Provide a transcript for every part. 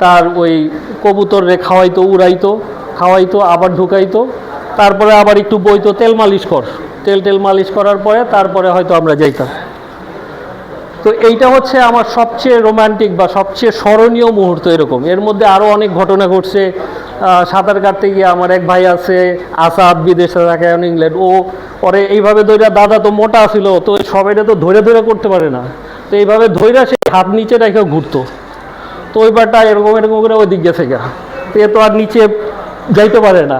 তার ওই কবুতর রে খাওয়াইতো, উড়াইতো, খাওয়াইতো, আবার ঢুকাইতো। তারপরে আবার একটু বইতো, তেল মালিশ কর। তেল টেল মালিশ করার পরে তারপরে হয়তো আমরা যাইতাম। তো এইটা হচ্ছে আমার সবচেয়ে রোমান্টিক বা সবচেয়ে স্মরণীয় মুহূর্ত এরকম। এর মধ্যে আরও অনেক ঘটনা ঘটছে। সাঁতার কাটতে গিয়ে আমার এক ভাই আছে, আসাদ, বিদেশে থাকে ইংল্যান্ড। ও পরে এইভাবে ধরে দাদা তো মোটা ছিল, তো সবাইটা তো ধরে ধরে করতে পারে না। তো এইভাবে ধৈরা সে হাত নিচে রেখে ঘুরতো। তো ওই ওইবারটা এরকম এরকম করে ওই দিক গেছে গা। তো এ তো আর নিচে যাইতে পারে না।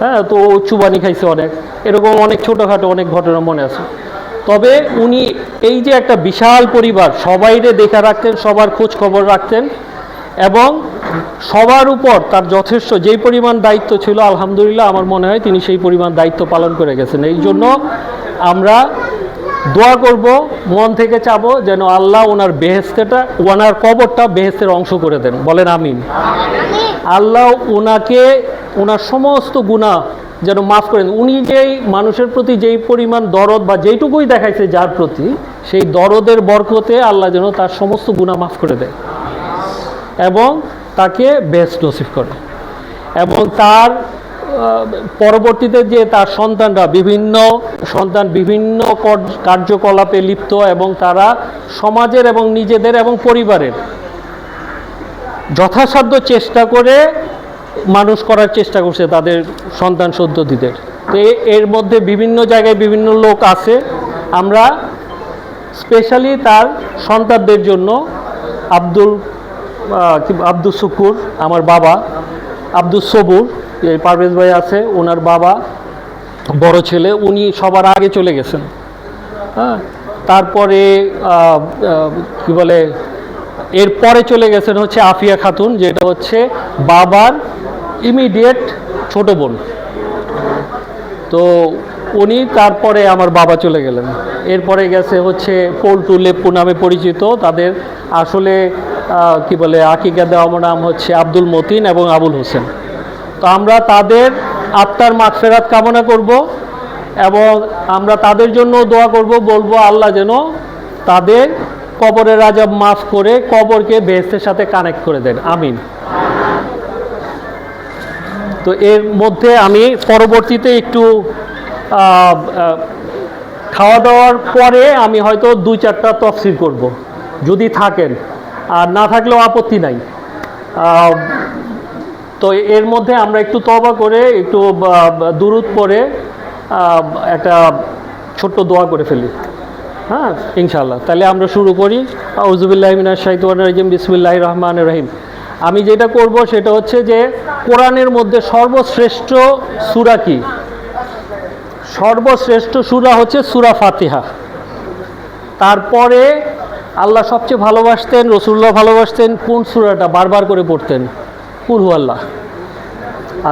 হ্যাঁ তো ও চুবানি খাইছে অনেক। এরকম অনেক ছোটোখাটো অনেক ঘটনা মনে আছে। তবে উনি এই যে একটা বিশাল পরিবার সবাইরে দেখা রাখতেন, সবার খোঁজ খবর রাখতেন, এবং সবার উপর তার যথেষ্ট যেই পরিমাণ দায়িত্ব ছিল, আলহামদুলিল্লাহ আমার মনে হয় তিনি সেই পরিমাণ দায়িত্ব পালন করে গেছেন। এই জন্য আমরা দোয়া করব, মন থেকে চাবো যেন আল্লাহ ওনার বেহেস্তেটা ওনার কবরটা বেহেস্তের অংশ করে দেন। বলেন আমিন। আল্লাহ ওনাকে, ওনার সমস্ত গুণা যেন মাফ করেন উনি যেই মানুষের প্রতি যেই পরিমাণ দরদ বা যেইটুকুই দেখাইছে যার প্রতি, সেই দরদের বরকতে আল্লাহ যেন তার সমস্ত গুণা মাফ করে দেয় এবং তাকে বেস্ট নসিব করে। এবং তার পরবর্তীতে যে তার সন্তানরা বিভিন্ন সন্তান বিভিন্ন কার্যকলাপে লিপ্ত এবং তারা সমাজের এবং নিজেদের এবং পরিবারের যথাসাধ্য চেষ্টা করে মানুষ করার চেষ্টা করছে তাদের সন্তান সন্ততিদের। তো এর মধ্যে বিভিন্ন জায়গায় বিভিন্ন লোক আছে। আমরা স্পেশালি তার সন্তানদের জন্য আব্দুল আব্দুল শুকুর, আমার বাবা, আব্দুল সবুর এই পারভেজ ভাই আছে ওনার বাবা, বড় ছেলে, উনি সবার আগে চলে গেছেন। হ্যাঁ তারপরে কি বলে, এর পরে চলে গেছেন হচ্ছে আফিয়া খাতুন, যেটা হচ্ছে বাবার ইমিডিয়েট ছোট বোন। তো উনি তারপরে আমার বাবা চলে গেলেন। এরপরে গেছে হচ্ছে পল্টু লেপ্পু নামে পরিচিত, তাদের আসলে কি বলে, আকিকা দেওয়া নাম হচ্ছে আব্দুল মতিন এবং আবুল হোসেন। তো আমরা তাদের আত্মার মাগফেরাত কামনা করব এবং আমরা তাদের জন্য দোয়া করব, বলব আল্লাহ যেন তাদের কবরের রাজা মাফ করে কবরকে বেহেস্তের সাথে কানেক্ট করে দেন। আমিন। তো এর মধ্যে আমি পরবর্তীতে একটু খাওয়া দাওয়ার পরে আমি হয়তো দুই চারটা তফসিল করব, যদি থাকেন। আর না থাকলেও আপত্তি নাই। তো এর মধ্যে আমরা একটু তবা করে, একটু বা পরে একটা ছোট্ট দোয়া করে ফেলি। হ্যাঁ ইনশাল্লাহ তাহলে আমরা শুরু করি। আউজুবিল্লাহমিনা শাহিদান রাজিম বিসমুল্লাহ রহমান রহিম। আমি যেটা করব সেটা হচ্ছে যে, কোরআনের মধ্যে সর্বশ্রেষ্ঠ সুরা কি? সর্বশ্রেষ্ঠ সুরা হচ্ছে সুরা ফাতিহা। তারপরে আল্লাহ সবচেয়ে ভালোবাসতেন রসুল্লাহ ভালোবাসতেন, কোন সুরাটা? বারবার করে পড়তেন। কুরহু আল্লাহ।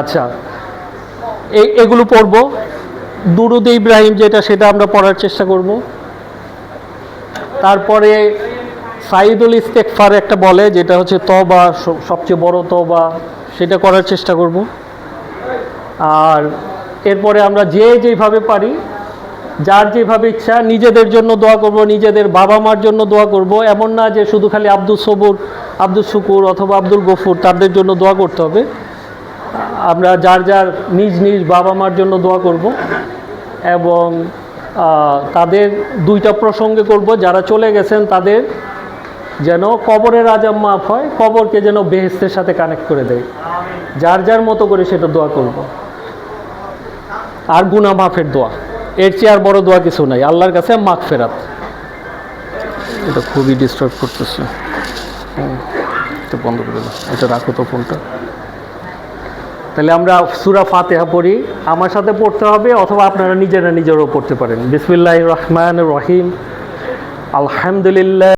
আচ্ছা এগুলো পড়ব। দুরুদ ইব্রাহিম যেটা, সেটা আমরা পড়ার চেষ্টা করব। তারপরে সাইদুল ইস্তেকফার একটা বলে, যেটা হচ্ছে তবা সবচেয়ে বড় তবা সেটা করার চেষ্টা করব। আর এরপরে আমরা যে যেভাবে পারি যার যেভাবে ইচ্ছা নিজেদের জন্য দোয়া করব, নিজেদের বাবা মার জন্য দোয়া করব। এমন না যে শুধু খালি আব্দুল সবুর, আব্দুল শুকুর অথবা আব্দুল গফুর তাদের জন্য দোয়া করতে হবে। আমরা যার যার নিজ নিজ বাবা মার জন্য দোয়া করব এবং তাদের দুইটা প্রসঙ্গে করব। যারা চলে গেছেন তাদের যেন কবরের আজাব মাফ হয়, কবরকে যেন বেহেস্তের সাথে কানেক্ট করে দেয়। যার যার মতো করে সেটা দোয়া করব। আর গুনা মাফের দোয়া। এর চেয়ে আর বড় দোয়া কিছু নাই। আল্লাহর কাছে মাখ ফেরাত এটা খুবই ডিস্টার্ব করতেছে। বন্ধ করে এটা রাখো তো ফোনটা। তাহলে আমরা সুরা ফাতেহা পড়ি। আমার সাথে পড়তে হবে অথবা আপনারা নিজেরা নিজেরাও পড়তে পারেন। বিসমিল্লাহ রহমান রহিম। আলহামদুলিল্লাহ।